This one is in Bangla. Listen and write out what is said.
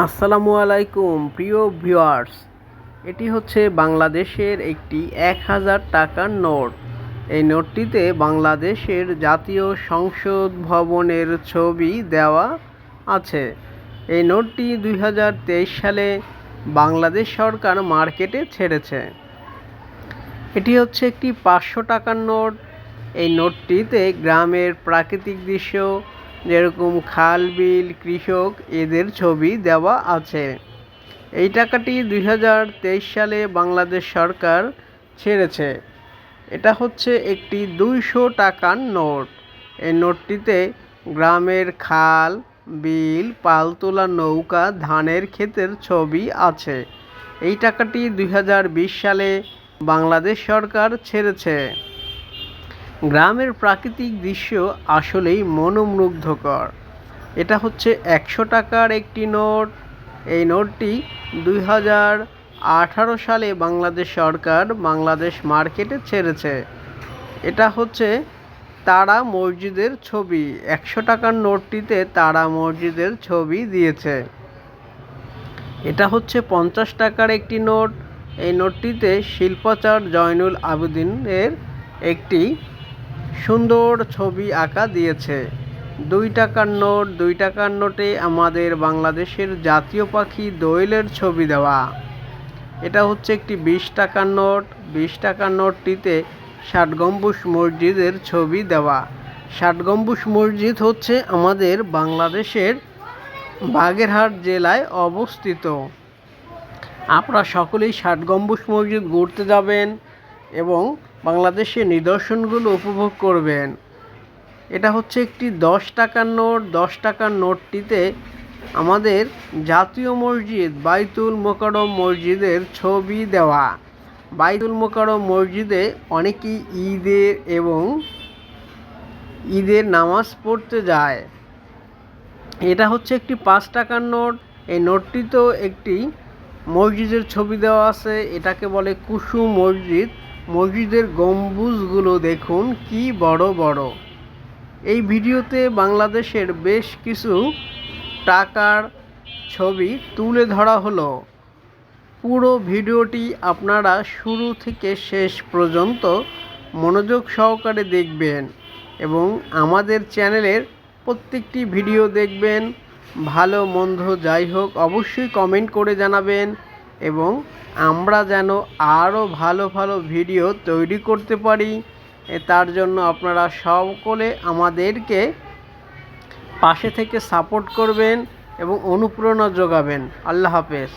আসসালামু আলাইকুম, প্রিয় ভিউয়ার্স। এটি হচ্ছে বাংলাদেশের একটি এক হাজার টাকার নোট। এই নোটটিতে বাংলাদেশের জাতীয় সংসদ ভবনের ছবি দেওয়া আছে। এই নোটটি দুই হাজার তেইশ সালে বাংলাদেশ সরকার মার্কেটে ছেড়েছে। এটি হচ্ছে একটি পাঁচশো টাকার নোট। এই নোটটিতে গ্রামের প্রাকৃতিক দৃশ্য যেরকম খাল, বিল, কৃষক এদের ছবি দেওয়া আছে। এই টাকাটি দুই হাজার তেইশ সালে বাংলাদেশ সরকার ছেড়েছে। এটা হচ্ছে একটি দুইশো টাকার নোট। এই নোটটিতে গ্রামের খাল, বিল, পালতোলা নৌকা, ধানের ক্ষেতের ছবি আছে। এই টাকাটি দুই হাজার বিশ সালে বাংলাদেশ সরকার ছেড়েছে। গ্রামের প্রাকৃতিক দৃশ্য আসলেই মনোমুগ্ধকর। এটা হচ্ছে একশো টাকার একটি নোট। এই নোটটি দুই হাজার আঠারো সালে বাংলাদেশ সরকার বাংলাদেশ মার্কেটে ছেড়েছে। এটা হচ্ছে তারা মসজিদের ছবি। একশো টাকার নোটটিতে তারা মসজিদের ছবি দিয়েছে। এটা হচ্ছে পঞ্চাশ টাকার একটি নোট। এই নোটটিতে শিল্পাচার জয়নুল আবেদিনের একটি সুন্দর ছবি আঁকা দিয়েছে। দুই টাকার নোট, দুই টাকার নোটে আমাদের বাংলাদেশের জাতীয় পাখি দোয়েলের ছবি দেওয়া। এটা হচ্ছে একটি বিশ টাকার নোট। বিশ টাকার নোটটিতে ষাট গম্বুজ মসজিদের ছবি দেওয়া। ষাট গম্বুজ মসজিদ হচ্ছে আমাদের বাংলাদেশের বাগেরহাট জেলায় অবস্থিত। আপনারা সকলেই ষাট গম্বুজ মসজিদ ঘুরতে যাবেন এবং বাংলাদেশের নিদর্শনগুলো উপভোগ করবেন। এটা হচ্ছে একটি দশ টাকার নোট। দশ টাকার নোটটিতে আমাদের জাতীয় মসজিদ বাইতুল মোকারম মসজিদের ছবি দেওয়া। বাইতুল মোকারম মসজিদে অনেকেই ঈদের এবং ঈদের নামাজ পড়তে যায়। এটা হচ্ছে একটি পাঁচ টাকার নোট। এই নোটটিতেও একটি মসজিদের ছবি দেওয়া আছে। এটাকে বলে কুসুম মসজিদ। মসজিদের গম্বুজগুলো দেখুন, কি বড় বড়। এই ভিডিওতে বাংলাদেশের বেশ কিছু টাকার ছবি তুলে ধরা হলো। পুরো ভিডিওটি আপনারা শুরু থেকে শেষ পর্যন্ত মনোযোগ সহকারে দেখবেন এবং আমাদের চ্যানেলের প্রত্যেকটি ভিডিও দেখবেন। ভালো, মন্দ, যাই হোক, অবশ্যই কমেন্ট করে জানাবেন। এবং আমরা যেন আরও ভালো ভালো ভিডিও তৈরি করতে পারি। তার জন্য আপনারা সকলে আমাদেরকে পাশে থেকে সাপোর্ট করবেন এবং অনুপ্রেরণা যোগাবেন। আল্লাহ হাফেজ।